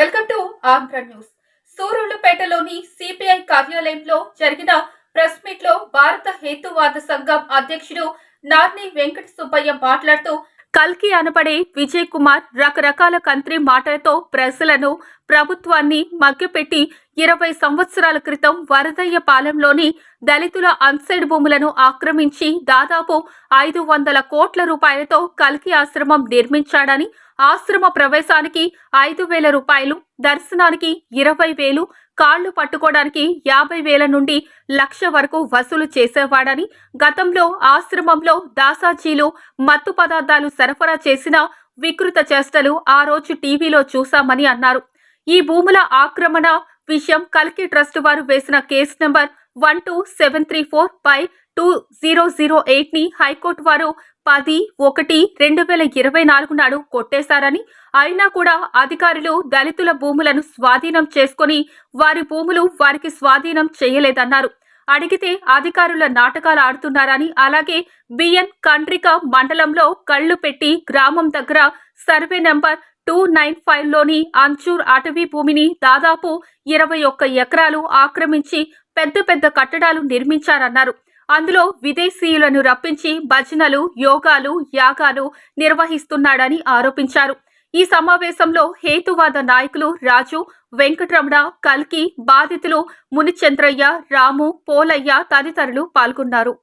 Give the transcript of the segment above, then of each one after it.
Welcome to Andhra news. సూరూళ్ళపేటలోని CPI కార్యాలయంలో జరిగిన press మీట్లో భారత హేతువాద సంఘం అధ్యక్షుడు నార్ని వెంకట సుబ్బయ్య మాట్లాడుతూ కల్కి అనబడే విజయ్ కుమార్ రకరకాల కంత్రి మాటలతో ప్రజలను ప్రభుత్వాన్ని మగ్గిపెట్టి ఇరవై సంవత్సరాల క్రితం వరదయ్య పాలెంలోని దళితుల అన్సైడ్ భూములను ఆక్రమించి దాదాపు ఐదు వందల కోట్ల రూపాయలతో కల్కి ఆశ్రమం నిర్మించాడని ఆశ్రమ ప్రవేశానికి ఐదు వేల రూపాయలు దర్శనానికి ఇరవై వేలు కాళ్ళు పట్టుకోవడానికి యాభై వేల నుండి లక్ష వరకు వసూలు చేసేవాడని గతంలో ఆశ్రమంలో దాసాజీలు మత్తు పదార్థాలు సరఫరా చేసిన వికృత చేష్టలు ఆ రోజు టీవీలో చూశామని అన్నారు. ఈ భూముల ఆక్రమణ విషయం కల్కి ట్రస్ట్ వారు వేసిన case number one two seven three four by two zero zero ఎయిట్ని high court వారు పది ఒకటి రెండు వేల ఇరవై నాలుగు నాడు కొట్టేశారని అయినా కూడా అధికారులు దళితుల భూములను స్వాధీనం చేసుకుని వారి భూములు వారికి స్వాధీనం చేయలేదన్నారు. అడిగితే అధికారుల నాటకాలు ఆడుతున్నారని అలాగే బిఎన్ కండ్రిక మండలంలో కళ్ళు పెట్టి గ్రామం దగ్గర సర్వే నెంబర్ టూ నైన్ ఫైవ్లోని అంచూర్ అటవీ భూమిని దాదాపు ఇరవై ఒక్క ఎకరాలు ఆక్రమించి పెద్ద పెద్ద కట్టడాలు నిర్మించారన్నారు. అందులో విదేశీయులను రప్పించి భజనలు యోగాలు యాగాలు నిర్వహిస్తున్నాడని ఆరోపించారు. ఈ సమావేశంలో హేతువాద నాయకులు రాజు వెంకటరమణ కల్కి బాధితులు మునిచంద్రయ్య రాము పోలయ్య తదితరులు పాల్గొన్నారు.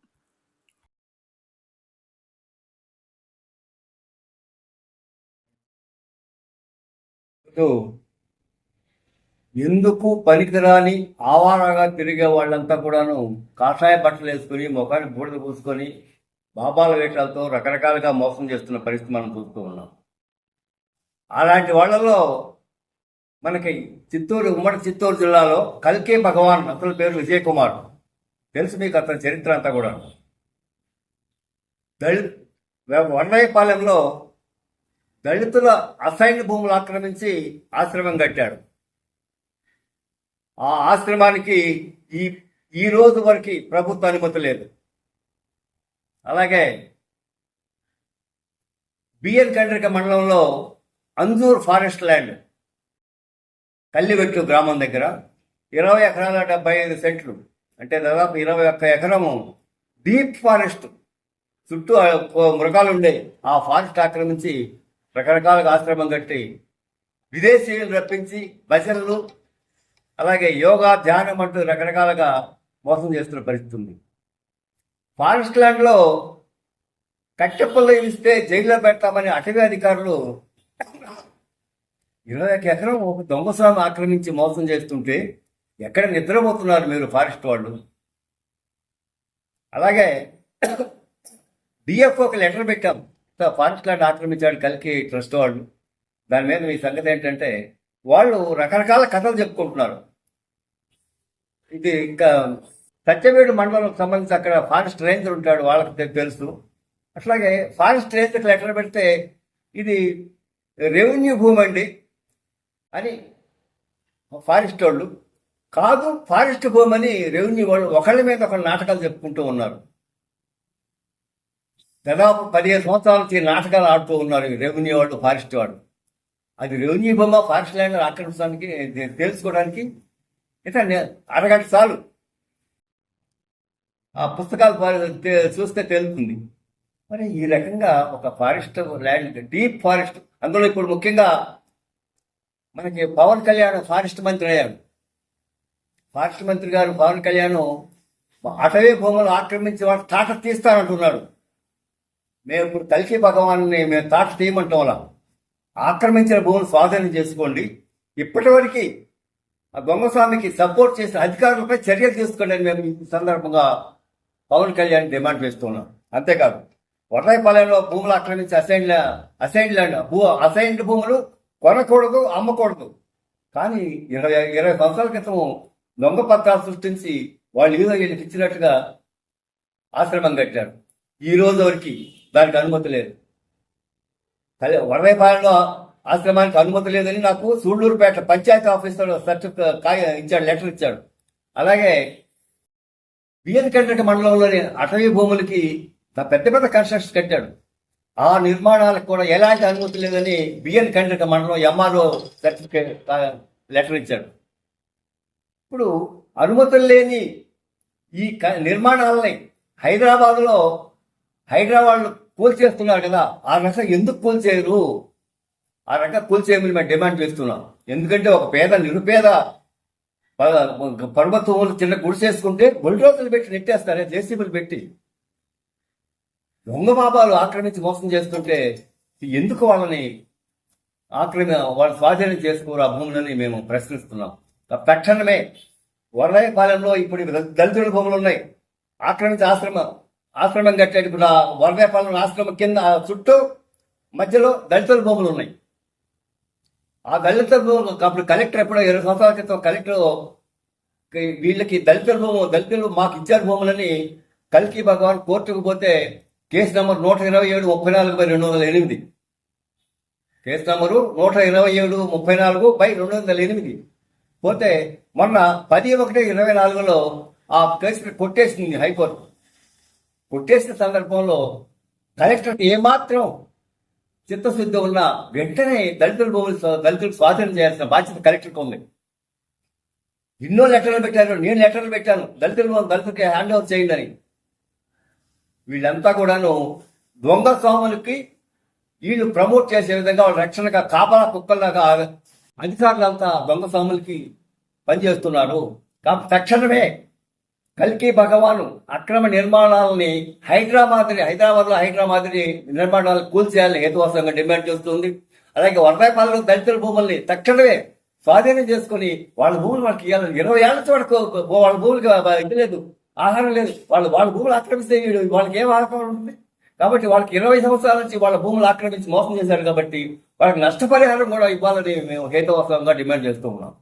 చెప్తూ ఎందుకు పనికిరాని ఆవారాగా తిరిగే వాళ్ళంతా కూడాను కాషాయ బట్టలు వేసుకొని ముఖాన్ని బూడిద పూసుకొని బాబాల వేషాలతో రకరకాలుగా మోసం చేస్తున్న పరిస్థితి మనం చూస్తూ ఉన్నాం. అలాంటి వాళ్ళలో మనకి చిత్తూరు ఉమ్మడి చిత్తూరు జిల్లాలో కల్కే భగవాన్ అతని పేరు విజయ్ కుమార్. తెలుసు మీకు అతని చరిత్ర అంతా కూడా దళిత్ వన్నయ్యపాలెంలో దళితుల అసైన్ భూములు ఆక్రమించి ఆశ్రమం కట్టాడు. ఆ ఆశ్రమానికి ఈ ఈ రోజు వరకు ప్రభుత్వ అనుమతి లేదు. అలాగే బిఎన్ కండ్రిక మండలంలో అంజూర్ ఫారెస్ట్ ల్యాండ్ కల్లివెట్టు గ్రామం దగ్గర ఇరవై ఎకరాల డెబ్బై ఐదు సెంట్లు అంటే దాదాపు ఇరవై ఒక్క ఎకరము డీప్ ఫారెస్ట్ చుట్టూ మృగాలు ఉండే ఆ ఫారెస్ట్ ఆక్రమించి రకరకాలుగా ఆశ్రమం కట్టి విదేశీయులు రప్పించి భజనలు అలాగే యోగా ధ్యానం అంటూ రకరకాలుగా మోసం చేస్తున్న పరిస్థితి ఉంది. ఫారెస్ట్ ల్యాండ్లో కట్టెపుల్ల ఇస్తే జైల్లో పెడతామని అటవీ అధికారులు ఇరవై ఒక ఎకరం ఒక దొంగస్వామి ఆక్రమించి మోసం చేస్తుంటే ఎక్కడ నిద్రపోతున్నారు మీరు ఫారెస్ట్ వాళ్ళు? అలాగే డిఎఫ్ఓకి లెటర్ పెట్టాం. ఫారెస్ట్ ల్యాండ్ ఆక్రమించాడు కలికి ట్రస్ట్ వాళ్ళు. దాని మీద మీ సంగతి ఏంటంటే వాళ్ళు రకరకాల కథలు చెప్పుకుంటున్నారు. ఇది ఇంకా సత్యవేడు మండలంకి సంబంధించి అక్కడ ఫారెస్ట్ రేంజర్ ఉంటాడు వాళ్ళకి తెలుసు. అట్లాగే ఫారెస్ట్ రేంజర్లు లెటర్ పెడితే ఇది రెవెన్యూ భూమి అండి అని ఫారెస్ట్ వాళ్ళు. కాదు ఫారెస్ట్ భూమి అని రెవెన్యూ వాళ్ళు ఒకళ్ళ మీద ఒకళ్ళు నాటకాలు చెప్పుకుంటూ ఉన్నారు. దాదాపు పదిహేను సంవత్సరాల నుంచి నాటకాలు ఆడుతూ ఉన్నారు రెవెన్యూ వాళ్ళు ఫారెస్ట్ వాళ్ళు. అది రెవెన్యూ బొమ్మ ఫారెస్ట్ ల్యాండ్ ఆక్రమించడానికి తెలుసుకోవడానికి ఇట్లా అరగంట చాలు. ఆ పుస్తకాలు చూస్తే తెలుస్తుంది. మరి ఈ రకంగా ఒక ఫారెస్ట్ ల్యాండ్ డీప్ ఫారెస్ట్ అందులో ఇప్పుడు ముఖ్యంగా మనకి పవన్ కళ్యాణ్ ఫారెస్ట్ మంత్రి అయ్యారు. ఫారెస్ట్ మంత్రి గారు పవన్ కళ్యాణ్ అటవీ భూములు ఆక్రమించి వాటి తాట తీస్తానంటున్నాడు మేము ఇప్పుడు కలిసి భగవాన్ని మేము తాట చేయమంటాం అలా. ఆక్రమించిన భూములు స్వాధీనం చేసుకోండి. ఇప్పటివరకు ఆ దొంగస్వామికి సపోర్ట్ చేసిన అధికారులపై చర్యలు తీసుకోండి అని మేము ఈ సందర్భంగా పవన్ కళ్యాణ్ డిమాండ్ చేస్తున్నాం. అంతేకాదు వడ్రాయిపాలెంలో భూములు ఆక్రమించి అసైన్ అసైన్ ల్యాండ్ భూ అసైన్డ్ భూములు కొనకూడదు అమ్మకూడదు. కానీ ఇరవై ఇరవై సంవత్సరాల క్రితం దొంగ పత్రాలు సృష్టించి వాళ్ళు ఏదో వీళ్ళకి ఇచ్చినట్టుగా ఆశ్రమం కట్టారు. ఈ రోజు వరకు దానికి అనుమతి లేదు. కళ్యాణ ఆశ్రమానికి అనుమతి లేదని నాకు సూళ్ళూరుపేట పంచాయతీ ఆఫీసర్ సర్టిఫికేట్ ఇచ్చాడు లెటర్ ఇచ్చాడు. అలాగే బిఎన్ కండ్రిక మండలంలోని అటవీ భూములకి నా పెద్ద పెద్ద కన్స్ట్రక్షన్ కట్టాడు. ఆ నిర్మాణాలకు కూడా ఎలాంటి అనుమతి లేదని బిఎన్ కండ్రిక మండలం ఎంఆర్ఓ సర్టిఫికేట్ లెటర్ ఇచ్చాడు. ఇప్పుడు అనుమతులు లేని ఈ క- నిర్మాణాలని హైదరాబాద్లో హైదరాబాద్ కూల్చేస్తున్నారు కదా ఆ రకం ఎందుకు కూల్చేయరు ఆ రకం కూల్చేయమని మేము డిమాండ్ చేస్తున్నాం. ఎందుకంటే ఒక పేద నిరుపేద ప- పర్వతం చిన్న గుడిసేసుకుంటే బుల్డోజర్లు పెట్టి నెట్టేస్తారే జేసీబీలు పెట్టి. దొంగ బాబాలు ఆక్రమించి మోసం చేస్తుంటే ఎందుకు వాళ్ళని ఆక్రమి వాళ్ళ స్వాధీనం చేసుకోరు ఆ భూములని మేము ప్రశ్నిస్తున్నాం. తక్షణమే వరదాయపాలెంలో ఇప్పుడు దళితుల భూములు ఉన్నాయి. ఆక్రమించి ఆశ్రమం ఆశ్రమం కట్టాడు ఇప్పుడు ఆశ్రమం కింద చుట్టూ మధ్యలో దళితుల భూములు ఉన్నాయి. ఆ దళిత భూములు అప్పుడు కలెక్టర్ ఎప్పుడో ఇరవై సంవత్సరాల క్రితం కలెక్టర్ వీళ్ళకి దళితుల భూము దళితులు మాకు ఇచ్చారు భూములని కల్కి భగవాన్ కోర్టుకు పోతే కేసు నెంబర్ నూట ఇరవై ఏడు ముప్పై నాలుగు బై రెండు వందల ఎనిమిది. కేసు నెంబరు నూట ఇరవై ఏడు ముప్పై నాలుగు బై రెండు వందల ఎనిమిది. పోతే మొన్న పది ఒకటి ఇరవై నాలుగులో ఆ కేసు కొట్టేసింది హైకోర్టు. కొట్టేసిన సందర్భంలో కలెక్టర్ ఏమాత్రం చిత్తశుద్ధి ఉన్న వెంటనే దళితుల భూములు దళితులు దళితులకు స్వాధీనం చేయాల్సిన బాధ్యత కలెక్టర్కి ఉంది. ఎన్నో లెటర్లు పెట్టాను నేను లెటర్లు పెట్టాను. దళితుల భూములు దళితులకి హ్యాండ్ ఓవర్ చేయండి అని వీళ్ళంతా కూడాను దొంగ స్వాములకి వీళ్ళు ప్రమోట్ చేసే విధంగా వాళ్ళ రక్షణగా కాపలా కుక్కల్లాగా అధికారులంతా దొంగ స్వాములకి పనిచేస్తున్నారు. కాబట్టి తక్షణమే కల్కి భగవాను అక్రమ నిర్మాణాలని హైదరాబాద్ హైదరాబాద్లో హైదరాబాద్ నిర్మాణాలు కూల్చేయాలని హేతువాసంగా డిమాండ్ చేస్తుంది. అలాగే వరదాయపాలెంలో దళితుల భూముల్ని తక్షణమే స్వాధీనం చేసుకుని వాళ్ళ భూములు వాళ్ళకి ఇవ్వాలని ఇరవై ఏళ్ళ వరకు వాళ్ళ భూములకి ఇది లేదు ఆహారం లేదు. వాళ్ళు వాళ్ళ భూములు ఆక్రమిస్తే వాళ్ళకి ఏం ఆహారం ఉంటుంది? కాబట్టి వాళ్ళకి ఇరవై సంవత్సరాల నుంచి వాళ్ళ భూములు ఆక్రమించి మోసం చేశారు కాబట్టి వాళ్ళకి నష్టపరిహారం కూడా ఇవ్వాలని మేము హేతువాసంగా డిమాండ్ చేస్తూ ఉన్నాం.